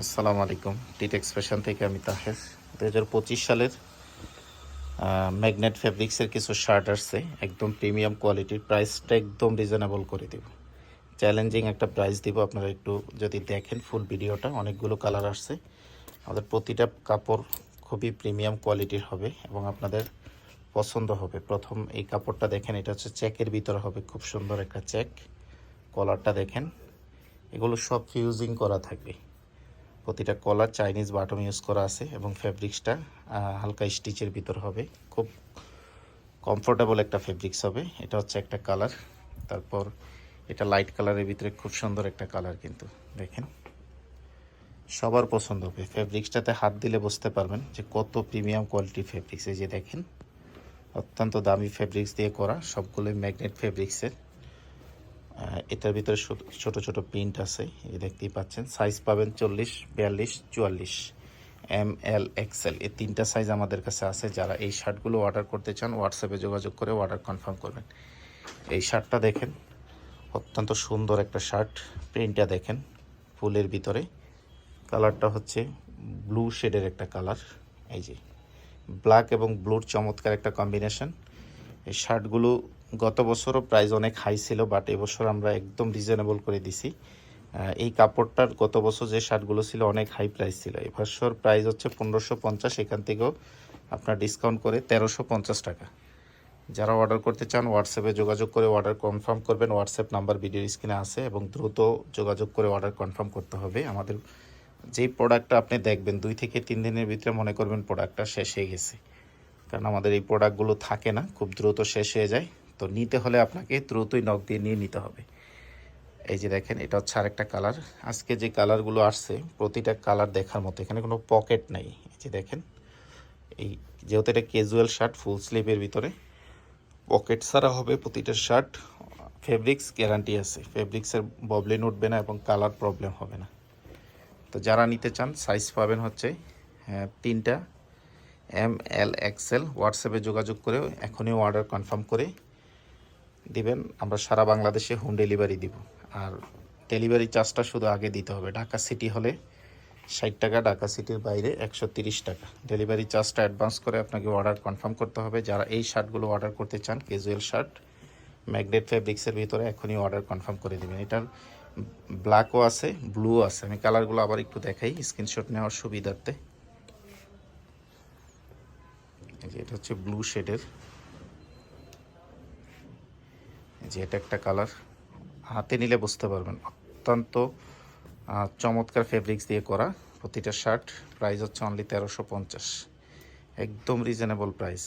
আসসালামু আলাইকুম। টিটেক্স ফ্যাশন থেকে আমি তাহের। দু হাজার পঁচিশ সালের ম্যাগনেট ফেব্রিক্সের কিছু শার্ট আসছে। একদম প্রিমিয়াম কোয়ালিটির প্রাইসটা একদম রিজনেবল করে দেব। চ্যালেঞ্জিং একটা প্রাইস দিব, আপনারা একটু যদি দেখেন ফুল ভিডিওটা অনেকগুলো কালার আসছে। আমাদের প্রতিটা কাপড় খুবই প্রিমিয়াম কোয়ালিটির হবে এবং আপনাদের পছন্দ হবে। প্রথম এই কাপড়টা দেখেন, এটা হচ্ছে চেকের ভিতরে হবে, খুব সুন্দর একটা চেক। কলারটা দেখেন, এগুলো সব ফিউজিং করা থাকবে। প্রতিটা কলার চাইনিজ বাটম ইউজ করা আছে এবং ফেব্রিক্সটা হালকা স্টিচের ভিতর হবে। খুব কমফোর্টেবল একটা ফেব্রিক্স হবে। এটা হচ্ছে একটা কালার। তারপর এটা লাইট কালারের ভিতরে খুব সুন্দর একটা কালার কিন্তু, দেখেন। সবার পছন্দ হবে। ফেব্রিক্সটাতে হাত দিলে বুঝতে পারবেন যে কত প্রিমিয়াম কোয়ালিটি ফেব্রিক্স। এই যে দেখেন, অত্যন্ত দামি ফেব্রিক্স দিয়ে করা সবগুলোই ম্যাগনেট ফেব্রিক্সের। এটার ভিতরে ছোট- ছোট প্রিন্ট আছে, এই দেখতেই পাচ্ছেন। সাইজ পাবেন চল্লিশ, বিয়াল্লিশ, চুয়াল্লিশ। এম এল এক্সেল এই তিনটা সাইজ আমাদের কাছে আছে। যারা এই শার্টগুলো অর্ডার করতে চান হোয়াটসঅ্যাপে যোগাযোগ করে অর্ডার কনফার্ম করবেন। এই শার্টটা দেখেন, অত্যন্ত সুন্দর একটা শার্ট প্রিন্টটা দেখেন, ফুলের ভিতরে। কালারটা হচ্ছে ব্লু শেডের একটা কালার এই যে ব্ল্যাক এবং ব্লুর চমৎকার একটা কম্বিনেশন এই শার্টগুলো গত বছরও প্রাইস অনেক হাই ছিল বাট এবছর আমরা একদম রিজনেবল করে দিছি। এই কাপড়টার গত বছর যে শার্টগুলো ছিল, অনেক হাই প্রাইস ছিল। এবছর প্রাইস হচ্ছে পনেরোশো পঞ্চাশ, এখান থেকেও আপনার ডিসকাউন্ট করে তেরোশো পঞ্চাশ টাকা। যারা অর্ডার করতে চান হোয়াটসঅ্যাপে যোগাযোগ করে অর্ডার কনফার্ম করবেন। হোয়াটসঅ্যাপ নাম্বার ভিডিও স্ক্রিনে আছে এবং দ্রুত যোগাযোগ করে অর্ডার কনফার্ম করতে হবে। আমাদের যেই প্রোডাক্টটা আপনি দেখবেন, দুই থেকে তিন দিনের ভিতরে মনে করবেন প্রোডাক্টটা শেষ হয়ে গেছে। কারণ আমাদের এই প্রোডাক্টগুলো থাকে না, খুব দ্রুত শেষ হয়ে যায়। তো নিতে হলে আপনাকে দ্রুতই নখ দিয়ে নিয়ে নিতে হবে। এই যে দেখেন এটা হচ্ছে আরেকটা কালার। আজকে যে কালারগুলো আসছে প্রতিটা কালার দেখার মতো এখানে কোনো পকেট নাই। এই যে দেখেন এই যেহেতু এটা ক্যাজুয়াল শার্ট ফুল স্লিভের ভিতরে পকেট ছাড়া হবে প্রতিটা শার্ট ফেব্রিক্স গ্যারান্টি আছে। ফেব্রিক্সের ববলিন উঠবে না এবং কালার প্রবলেম হবে না। তো যারা নিতে চান সাইজ পাবেন হচ্ছে হ্যাঁ, তিনটা এম এল এক্সেল হোয়াটসঅ্যাপে যোগাযোগ করে এখনই অর্ডার কনফার্ম করে দিবেন, আমরা সারা বাংলাদেশে হোম ডেলিভারি দিব। আর ডেলিভারি চার্জটা শুধু আগে দিতে হবে। ঢাকা সিটি হলে ষাট টাকা, ঢাকা সিটির বাইরে একশো তিরিশ টাকা। ডেলিভারি চার্জটা অ্যাডভান্স করে আপনাকে অর্ডার কনফার্ম করতে হবে। যারা এই শার্টগুলো অর্ডার করতে চান ক্যাজুয়াল শার্ট ম্যাগনেট ফেব্রিক্সের ভিতরে এখনই অর্ডার কনফার্ম করে দেবেন। এটার ব্ল্যাকও আছে ব্লু আছে। আমি কালারগুলো আবার একটু দেখাই স্ক্রিনশট নেওয়ার সুবিধার্থে। এটা হচ্ছে ব্লু শেডের যে এটা একটা কালার হাতে নিলে বুঝতে পারবেন। অত্যন্ত চমৎকার ফেব্রিক্স দিয়ে করা প্রতিটা শার্ট প্রাইস হচ্ছে অনলি তেরোশো পঞ্চাশ। একদম রিজনেবল প্রাইস